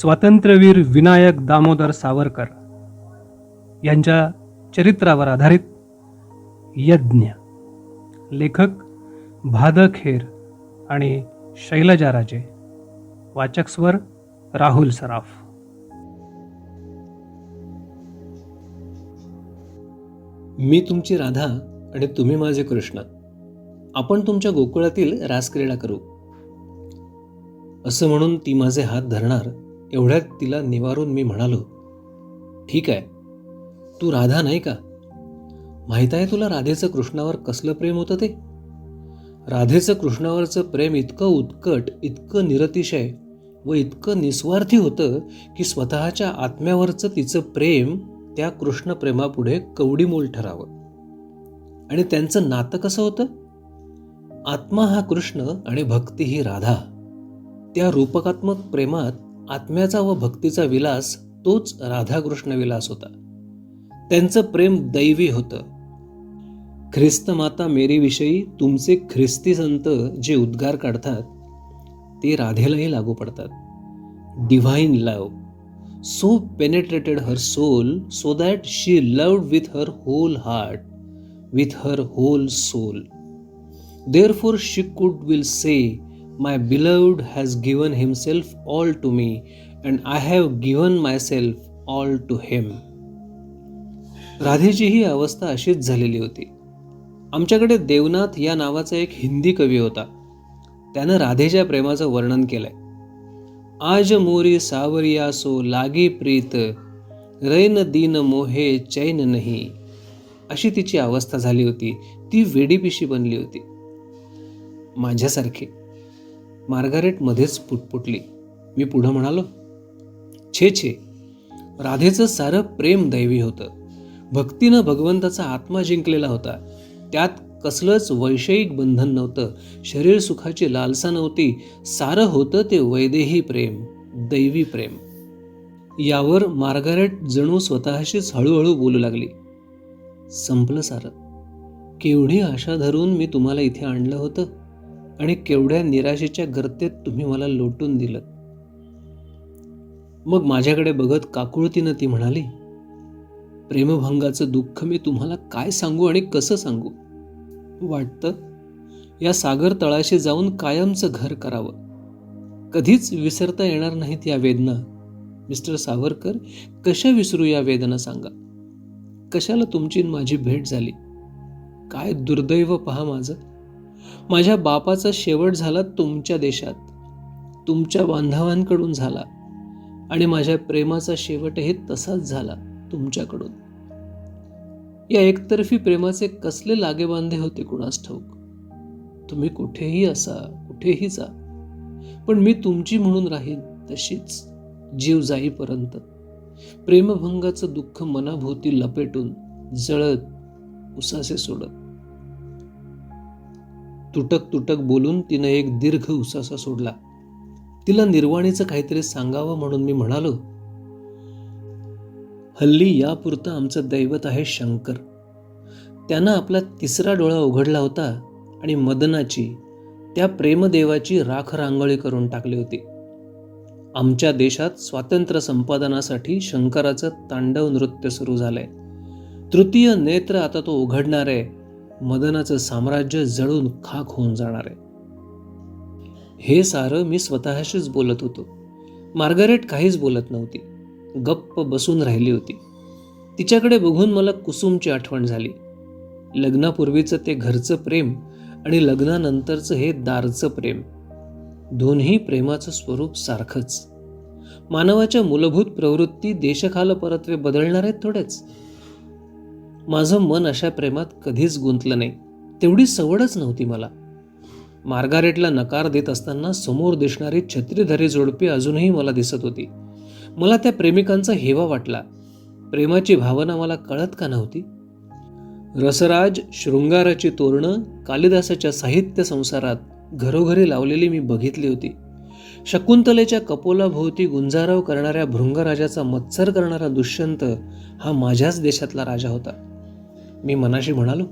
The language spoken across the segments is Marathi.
स्वातंत्र्यवीर विनायक दामोदर सावरकर यांच्या चरित्रावर आधारित यज्ञ. लेखक भाद खेर आणि शैलजा राजे. वाचक स्वर राहुल सराफ. मी तुमची राधा आणि तुम्ही माझे कृष्ण. आपण तुमच्या गोकुळातील रासक्रीडा करू. असं म्हणून ती माझे हात धरणार एवढ्यात तिला निवारून मी म्हणालो ठीक आहे. तू राधा नाही का? माहीत आहे तुला राधेचं कृष्णावर कसलं प्रेम होतं ते? राधेचं कृष्णावरचं प्रेम इतकं उत्कट इतकं निरतिशय व इतकं निस्वार्थी होतं की स्वतःच्या आत्म्यावरचं तिचं प्रेम त्या कृष्ण प्रेमापुढे कवडीमोल ठरावं. आणि त्यांचं नातं कसं होतं? आत्मा हा कृष्ण आणि भक्ती ही राधा. त्या रूपकात्मक प्रेमात आत्म्याचा व भक्तीचा विलास तोच राधाकृष्ण विलास होता. त्यांचं प्रेम दैवी होतं. ख्रिस्त माता मेरीविषयी तुमचे ख्रिस्ती संत जे उद्गार काढतात ते राधेलाही लागू पडतात. Divine love so penetrated her soul so that she loved with her whole heart with her whole soul therefore she could will say My beloved has given himself all to me, and I have given myself all to him. राधेची ही अवस्था अशीच झालेली होती. आमच्याकडे देवनाथ या नावाचा एक हिंदी कवी होता. त्यानं राधेच्या प्रेमाचं वर्णन केलंय. आज मोरी सावरिया सो लागी प्रीत रैन दीन मोहे चैन नाही. अशी तिची अवस्था झाली होती. ती वेडीपिशी बनली होती. माझ्यासारखी. मार्गारेट मध्येच पुटपुटली. मी पुढं म्हणालो छे छे. राधेचं सारं प्रेम दैवी होतं. भक्तीनं भगवंताचा आत्मा जिंकलेला होता. त्यात कसलंच वैषयिक बंधन नव्हतं. शरीर सुखाची लालसा नव्हती. सारं होतं ते वैदेही प्रेम दैवी प्रेम. यावर मार्गारेट जणू स्वतःशीच हळूहळू बोलू लागली. संपलं सारं. केवढी आशा धरून मी तुम्हाला इथे आणलं होतं? आणि केवढ्या निराशेच्या गर्तेत तुम्ही मला लोटून दिलं. मग माझ्याकडे बघत काकुळतीनं ती म्हणाली प्रेमभंगाचं दुःख मी तुम्हाला काय सांगू आणि कसं सांगू? वाटतं या सागर तळाशी जाऊन कायमचं घर करावं. कधीच विसरता येणार नाहीत या वेदना. मिस्टर सावरकर कशा विसरू या वेदना सांगा? कशाला तुमची माझी भेट झाली? काय दुर्दैव पहा माझं. माझ्या बापाचा शेवट झाला तुमच्या देशात. तुमच्या बांधवांकडून झाला. आणि माझ्या प्रेमाचा शेवटही तसाच झाला तुमच्याकडून. या एकतर्फी प्रेमाचे कसले लागेबांधे होते कुणास ठाऊक? तुम्ही कुठेही असा कुठेही जा. पण मी तुमची म्हणून राहीन तशीच जीव जाईपर्यंत. प्रेमभंगाचं दुःख मनाभोवती लपेटून जळत उसासे सोडत. तुटक तुटक बोलून तिनं एक दीर्घ उसासा सोडला. तिला निर्वाणीचं काहीतरी सांगावं म्हणून मी म्हणालो हल्ली यापुरतं आमचं दैवत आहे शंकर. त्यानं आपला तिसरा डोळा उघडला होता आणि मदनाची त्या प्रेमदेवाची राख रांगोळी करून टाकली होती. आमच्या देशात स्वातंत्र्य संपादनासाठी शंकराचं तांडव नृत्य सुरू झालंय. तृतीय नेत्र आता तो उघडणार आहे मदनाचं साम्राज्य जळून खाक होऊन जाणार आहे. हे सारं मी स्वतःशीच बोलत होतो. मार्गारेट काहीच बोलत नव्हती. गप्प बसून राहिली होती. तिच्याकडे बघून मला कुसुमची आठवण झाली. लग्नापूर्वीचं ते घरचं प्रेम आणि लग्नानंतरचं हे दारचं प्रेम. दोन्ही प्रेमाचं स्वरूप सारखंच. मानवाच्या मूलभूत प्रवृत्ती देशकाल परत्वे बदलणार आहेत थोडेच. माझं मन अशा प्रेमात कधीच गुंतलं नाही. तेवढी सवडच नव्हती मला. मार्गारेटला नकार देत असताना समोर दिसणारी छत्रीधारी जोडपी अजूनही मला दिसत होती. मला त्या प्रेमिकांचा हेवा वाटला. प्रेमाची भावना मला कळत का नव्हती? रसराज शृंगाराची तोरणं कालिदासाच्या साहित्य संसारात घरोघरी लावलेली मी बघितली होती. शकुंतलेच्या कपोलाभोवती गुंजाराव करणाऱ्या भृंगराजाचा मत्सर करणारा दुष्यंत हा माझ्याच देशातला राजा होता. मी मनाशी म्हणालो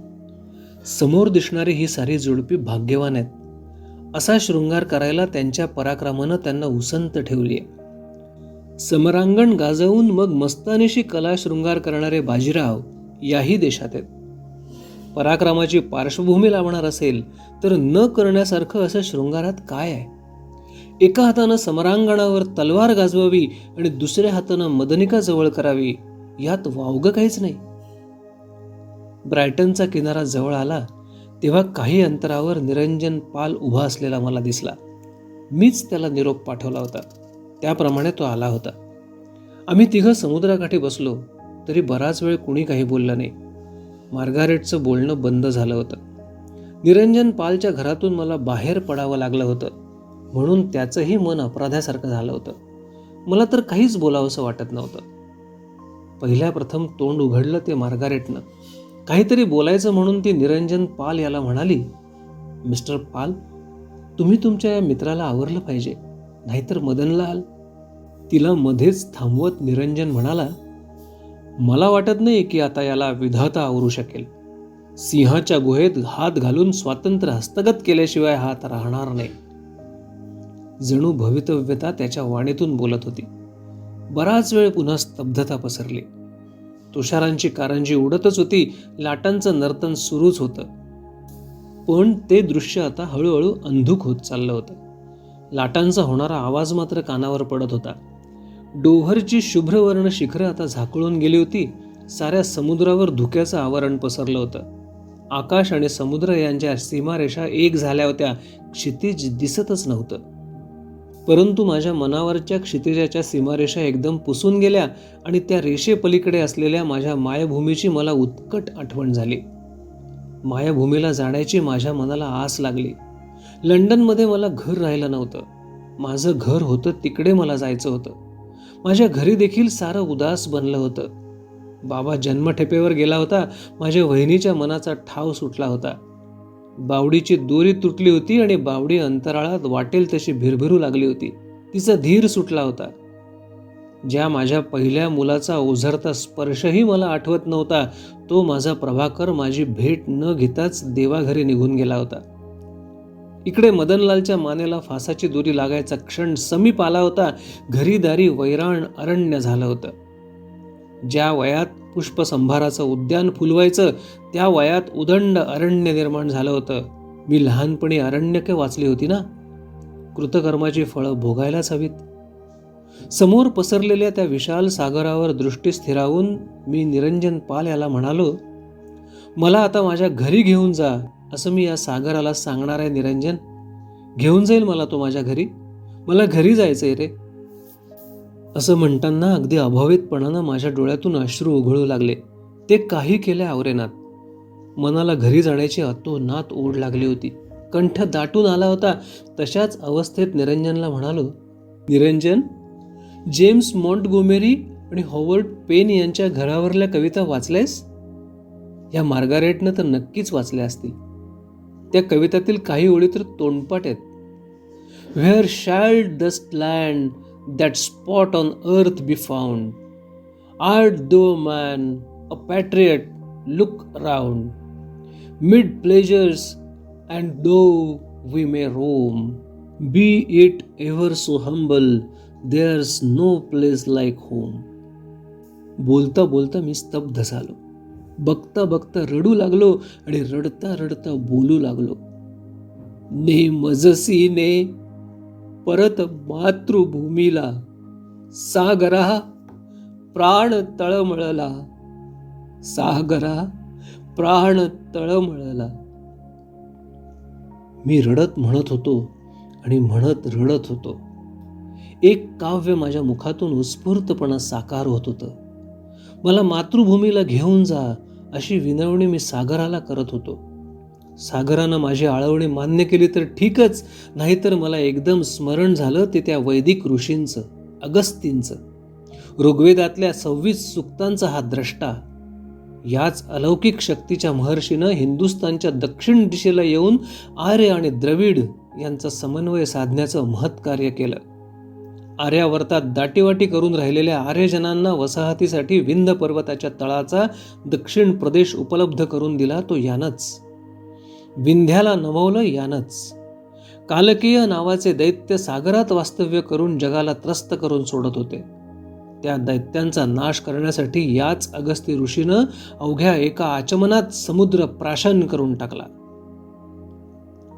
समोर दिसणारी ही सारी जोडपी भाग्यवान आहेत. असा शृंगार करायला त्यांच्या पराक्रमानं त्यांना उसंत ठेवली आहे समरांगण गाजवून मग मस्तानीशी कला शृंगार करणारे बाजीराव याही देशात आहेत. पराक्रमाची पार्श्वभूमी लावणार असेल तर न करण्यासारखं असं शृंगारात काय आहे? एका हातानं समरांगणावर तलवार गाजवावी आणि दुसऱ्या हातानं मदनिका जवळ करावी यात वावगं काहीच नाही. ब्रायटनचा किनारा जवळ आला तेव्हा काही अंतरावर निरंजन पाल उभा असलेला मला दिसला. मीच त्याला निरोप पाठवला होता. त्याप्रमाणे तो आला होता. आम्ही तिघं समुद्राकाठी बसलो तरी बराच वेळ कुणी काही बोललं नाही. मार्गारेटचं बोलणं बंद झालं होतं. निरंजन पालच्या घरातून मला बाहेर पडावं लागलं होतं. म्हणून त्याचंही मन अपराध्यासारखं झालं होतं. मला तर काहीच बोलावंसं वाटत नव्हतं. पहिल्या प्रथम तोंड उघडलं ते मार्गारेटनं. काहीतरी बोलायचं म्हणून ती निरंजन पाल याला म्हणाली मिस्टर पाल तुम्ही तुमच्या या मित्राला आवरलं पाहिजे नाहीतर मदनलाल. तिला मध्येच थांबवत निरंजन म्हणाला मला वाटत नाही की आता याला विधाता आवरू शकेल. सिंहाच्या गुहेत हात घालून स्वातंत्र्य हस्तगत केल्याशिवाय हात राहणार नाही. जणू भवितव्यता त्याच्या वाणीतून बोलत होती. बराच वेळ पुन्हा स्तब्धता पसरली. तुषारांची कारंजी उडतच होती लाटांचं नर्तन सुरूच होतं. पण ते दृश्य आता हळूहळू अंधुक होत चाललं होतं. लाटांचा होणारा आवाज मात्र कानावर पडत होता. डोव्हरची शुभ्रवर्ण शिखरं आता झाकळून गेली होती साऱ्या समुद्रावर धुक्याचं आवरण पसरलं होतं. आकाश आणि समुद्र यांच्या सीमारेषा एक झाल्या होत्या क्षितिज दिसतच नव्हतं. परंतु माझ्या मनावरच्या क्षितिजाच्या सीमारेषा एकदम पुसून गेल्या आणि त्या रेषेपलीकडे असलेल्या माझ्या मायभूमीची मला उत्कट आठवण झाली. मायाभूमीला जाण्याची माझ्या मनाला आस लागली. लंडनमध्ये मला घर राहिलं नव्हतं. माझं घर होतं तिकडे मला जायचं होतं. माझ्या घरी देखील सारं उदास बनलं होतं. बाबा जन्मठेपेवर गेला होता. माझ्या वहिनीच्या मनाचा ठाव सुटला होता. बावडीची दोरी तुटली होती आणि बावडी अंतराळात वाटेल तशी भिरभिरू लागली होती. तिचा धीर सुटला होता. ज्या माझ्या पहिल्या मुलाचा ओझरता स्पर्शही मला आठवत नव्हता तो माझा प्रभाकर माझी भेट न घेताच देवाघरी निघून गेला होता. इकडे मदनलालच्या मानेला फासाची दोरी लागायचा क्षण समीप आला होता. घरीदारी वैराण अरण्य झालं होतं. ज्या वयात पुष्पसंभाराचं उद्यान फुलवायचं त्या वयात उदंड अरण्य निर्माण झालं होतं. मी लहानपणी अरण्यके वाचली होती ना? कृतकर्माची फळं भोगायलाच हवीत. समोर पसरलेल्या त्या विशाल सागरावर दृष्टी स्थिरावून मी निरंजन पाल याला म्हणालो मला आता माझ्या घरी घेऊन जा असं मी या सागराला सांगणार आहे निरंजन. घेऊन जाईल मला तो माझ्या घरी? मला घरी जायचंय रे. असं म्हणताना अगदी अभावितपणानं माझ्या डोळ्यातून अश्रू उघळू लागले. ते काही केले आवरेनात. मनाला घरी जाण्याची अतोनात ओढ लागली होती. कंठ दाटून आला होता. तशाच अवस्थेत निरंजनला म्हणालो निरंजन जेम्स मॉन्टगोमेरी आणि हॉवर्ड पेन यांच्या घरावरल्या कविता वाचल्यास? ह्या मार्गारेटनं तर नक्कीच वाचल्या असतील. त्या कवितातील काही ओळी तर तोंडपाट आहेत. Where should dust land that spot on earth be found art thou man a patriot look round mid pleasures and though we may roam be it ever so humble there's no place like home बोलता बोलता मी स्तब्ध झालो बघता बघता रडू लागलो आणि रडता रडता बोलू लागलो ने मजसीने परत मातृभूमीला. सागरा प्राण तळमळला. सागरा प्राण तळमळला. मी रडत म्हणत होतो आणि म्हणत रडत होतो. एक काव्य माझ्या मुखातून उत्स्फूर्तपणा साकार होत होतं. मला मातृभूमीला घेऊन जा अशी विनवणी मी सागराला करत होतो. सागरानं माझी आळवणी मान्य केली तर ठीकच. नाहीतर मला एकदम स्मरण झालं ते त्या वैदिक ऋषींचं अगस्तींचं. ऋग्वेदातल्या सव्वीस सुक्तांचा हा द्रष्टा. याच अलौकिक शक्तीच्या महर्षीनं हिंदुस्थानच्या दक्षिण दिशेला येऊन आर्य आणि द्रविड यांचा समन्वय साधण्याचं महत् कार्य केलं. आर्यावर्तात दाटीवाटी करून राहिलेल्या आर्यजनांना वसाहतीसाठी विंध्य पर्वताच्या तळाचा दक्षिण प्रदेश उपलब्ध करून दिला तो यानंच. विंध्याला नमवलं यानच. कालकीय नावाचे दैत्य सागरात वास्तव्य करून जगाला त्रस्त करून सोडत होते. त्या दैत्यांचा नाश करण्यासाठी याच अगस्ती ऋषीनं अवघ्या एका आचमनात समुद्र प्राशन करून टाकला.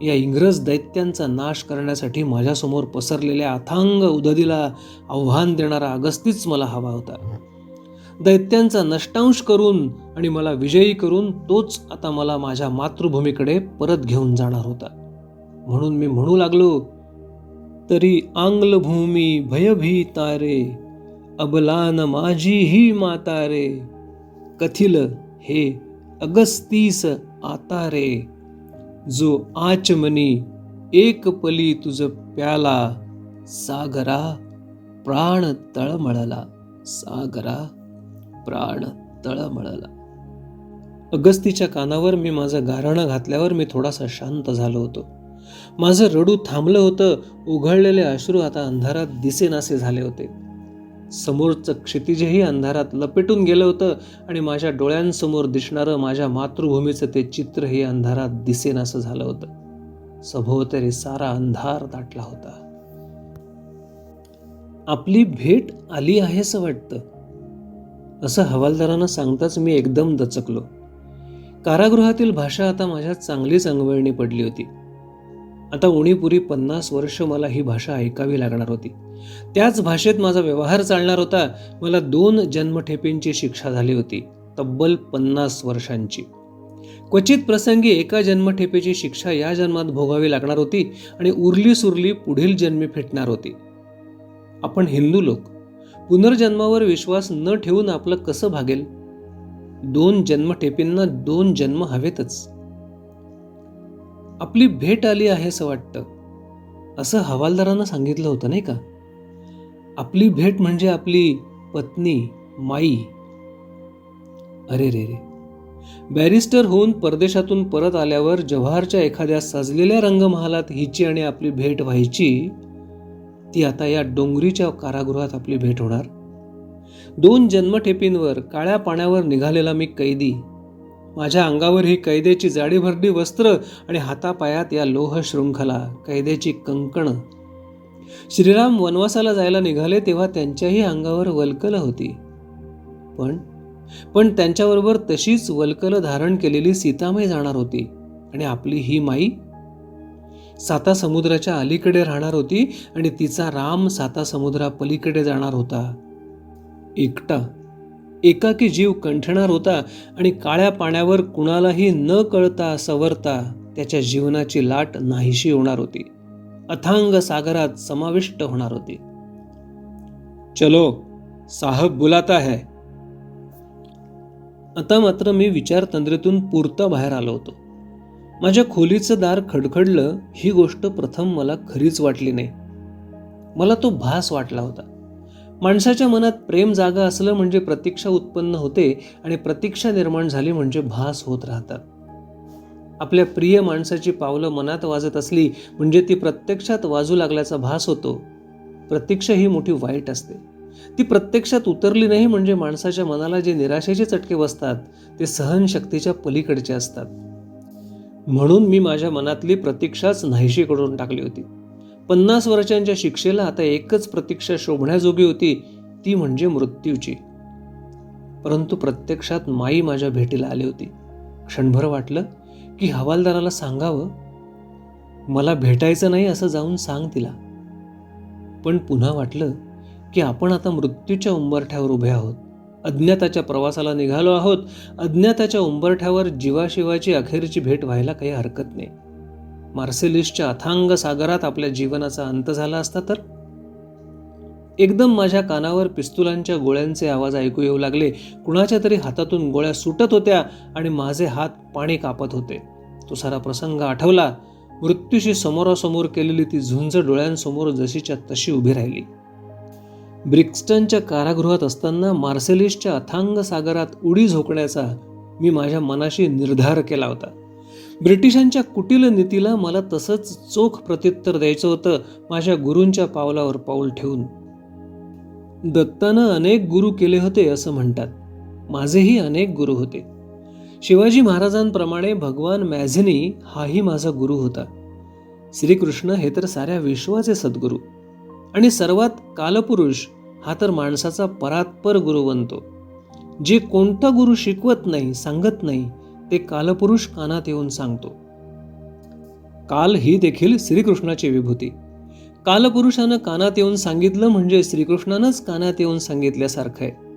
या इंग्रज दैत्यांचा नाश करण्यासाठी माझ्यासमोर पसरलेल्या अथांग उदधीला आव्हान देणारा अगस्तीच मला हवा होता. दैत्यांचा नष्टांश करून आणि मला विजयी करून तोच आता मला माझ्या मातृभूमीकडे परत घेऊन जाणार होता. म्हणून मी म्हणू लागलो तरी आंग्लभूमी भयभी तारे अबलान माझी ही माता रे कथिल हे अगस्तीस आता रे जो आचमनी एक पली तुझ प्याला सागरा प्राण तळमळला सागरा प्राण तळमळला. अगस्तीच्या कानावर मी माझं गारणं घातल्यावर मी थोडासा शांत झालो होतो. माझं रडू थांबलं होतं उघडलेले अश्रू आता अंधारात दिसेनासे झाले होते. समोरचं क्षितिजही अंधारात लपेटून गेलं होतं आणि माझ्या डोळ्यांसमोर दिसणारं माझ्या मातृभूमीचं ते चित्रही अंधारात दिसेनासं झालं होतं. सभोवतरी सारा अंधार दाटला होता. आपली भेट आली आहेसं वाटतं. असं हवालदारांना सांगताच मी एकदम दचकलो. कारागृहातील भाषा आता माझ्या चांगलीच अंगवळणी पडली होती. आता उणीपुरी पन्नास वर्ष मला ही भाषा ऐकावी लागणार होती. त्याच भाषेत माझा व्यवहार चालणार होता. मला दोन जन्मठेपींची शिक्षा झाली होती. तब्बल पन्नास वर्षांची. क्वचित प्रसंगी एका जन्मठेपेची शिक्षा या जन्मात भोगावी लागणार होती आणि उरली सुरली पुढील जन्मी फेटणार होती. आपण हिंदू लोक. पुनर्जन्मावर विश्वास न ठेवून आपलं कसं भागेल? दोन जन्मठेपींना दोन जन्म हवेतच. आपली भेट आली आहे असं वाटतं. असं हवालदारानं सांगितलं होतं नाही का? आपली भेट म्हणजे आपली पत्नी माई. अरे रे रे. बॅरिस्टर होऊन परदेशातून परत आल्यावर जव्हारच्या एखाद्या सजलेल्या रंगमहालात हिची आणि आपली भेट व्हायची ती आता या डोंगरीच्या कारागृहात आपली भेट होणार. दोन जन्मठेपींवर काळ्या पाण्यावर निघालेला मी कैदी. माझ्या अंगावर ही कैद्याची जाडी भरडी वस्त्र आणि हातापायात या लोह शृंखला कैद्याची कंकण. श्रीराम वनवासाला जायला निघाले तेव्हा त्यांच्याही अंगावर वल्कल होती. पण पण त्यांच्याबरोबर तशीच वल्कल धारण केलेली सीतामाई जाणार होती आणि आपली ही माई साता समुद्राच्या अलीकडे राहणार होती आणि तिचा राम साता समुद्रा पलीकडे जाणार होता. एकटा एकाकी जीव कंठणार होता आणि काळ्या पाण्यावर कुणालाही न कळता सवरता त्याच्या जीवनाची लाट नाहीशी होणार होती. अथांग सागरात समाविष्ट होणार होती. चलो साहब बुलाता है. आता मात्र मी विचारतंद्रेतून पुरता बाहेर आलो होतो. माझ्या खोलीचं दार खडखडलं ही गोष्ट प्रथम मला खरीच वाटली नाही. मला तो भास वाटला होता. माणसाच्या मनात प्रेम जागा असलं म्हणजे प्रतीक्षा उत्पन्न होते आणि प्रतीक्षा निर्माण झाली म्हणजे भास होत राहतात. आपल्या प्रिय माणसाची पावलं मनात वाजत असली म्हणजे ती प्रत्यक्षात वाजू लागल्याचा भास होतो. प्रतीक्षा ही मोठी वाईट असते. ती प्रत्यक्षात उतरली नाही म्हणजे माणसाच्या मनाला जे निराशेचे चटके बसतात ते सहनशक्तीच्या पलीकडचे असतात. म्हणून मी माझ्या मनातली प्रतीक्षाच नाहीशी करून टाकली होती. पन्नास वर्षांच्या शिक्षेला आता एकच प्रतीक्षा शोभण्याजोगी होती ती म्हणजे मृत्यूची. परंतु प्रत्यक्षात माई माझ्या भेटीला आली होती. क्षणभर वाटलं की हवालदाराला सांगावं मला भेटायचं नाही असं जाऊन सांग तिला. पण पुन्हा वाटलं की आपण आता मृत्यूच्या उंबरठ्यावर उभे आहोत. अज्ञाताच्या प्रवासाला निघालो आहोत. अज्ञाताच्या उंबरठ्यावर जीवाशिवाची अखेरची भेट व्हायला काही हरकत नाही. मार्सेलिसच्या अथांग सागरात आपल्या जीवनाचा अंत झाला असता तर? एकदम माझ्या कानावर पिस्तुलांच्या गोळ्यांचे आवाज ऐकू येऊ लागले. कुणाच्या तरी हातातून गोळ्या सुटत होत्या आणि माझे हात पाणी कापत होते. तो सारा प्रसंग आठवला. मृत्यूशी समोरासमोर केलेली ती झुंज डोळ्यांसमोर जशीच्या तशी उभी राहिली. ब्रिक्स्टनच्या कारागृहात असताना मार्सेलिसच्या अथांग सागरात उडी झोकण्याचा मी माझ्या मनाशी निर्धार केला होता. ब्रिटिशांच्या कुटील नीतीला मला तसंच चोख प्रत्युत्तर द्यायचं होतं माझ्या गुरूंच्या पावलावर पाऊल ठेवून. दत्तानं अनेक गुरु केले होते असं म्हणतात. माझेही अनेक गुरु होते. शिवाजी महाराजांप्रमाणे भगवान मॅझिनी हाही माझा गुरु होता. श्रीकृष्ण हे तर साऱ्या विश्वाचे सद्गुरू. आणि सर्वात कालपुरुष हा तर माणसाचा परात्पर गुरु बनतो. जे कोणता गुरु शिकवत नाही सांगत नाही ते कालपुरुष कानात येऊन सांगतो. काल ही देखील श्रीकृष्णाची विभूती. कालपुरुषानं कानात येऊन सांगितलं म्हणजे श्रीकृष्णानंच कानात येऊन सांगितल्यासारखं आहे.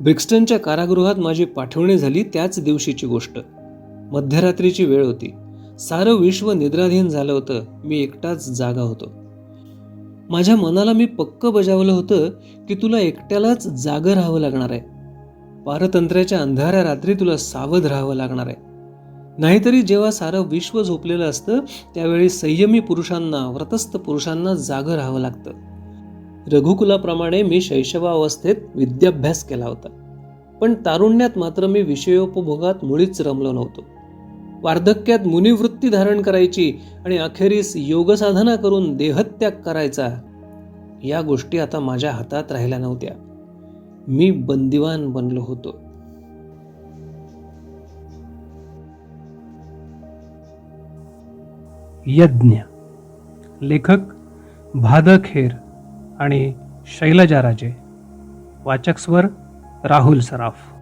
ब्रिक्स्टनच्या कारागृहात माझी पाठवणी झाली त्याच दिवशीची गोष्ट. मध्यरात्रीची वेळ होती. सारं विश्व निद्राधीन झालं होतं. मी एकटाच जागा होतो. माझ्या मनाला मी पक्क बजावलं होतं की तुला एकट्यालाच जागं राहावं लागणार आहे. पारतंत्र्याच्या अंधाऱ्या रात्री तुला सावध राहावं लागणार आहे. नाहीतरी जेव्हा सारं विश्व झोपलेलं असतं त्यावेळी संयमी पुरुषांना व्रतस्थ पुरुषांना जागं राहावं लागतं. रघुकुलाप्रमाणे मी शैशवावस्थेत विद्याभ्यास केला होता. पण तारुण्यात मात्र मी विषयोपभोगात मुळीच रमलो नव्हतो. वार्धक्यात मुनिवृत्ती धारण करायची आणि अखेरीस योगसाधना करून देहत्याग करायचा. या गोष्टी आता माझ्या हातात राहिल्या नव्हत्या. मी बंदिवान बनलो होतो. यज्ञ. लेखक भादखेर आणि शैलजा राजे. वाचक स्वर राहुल सराफ.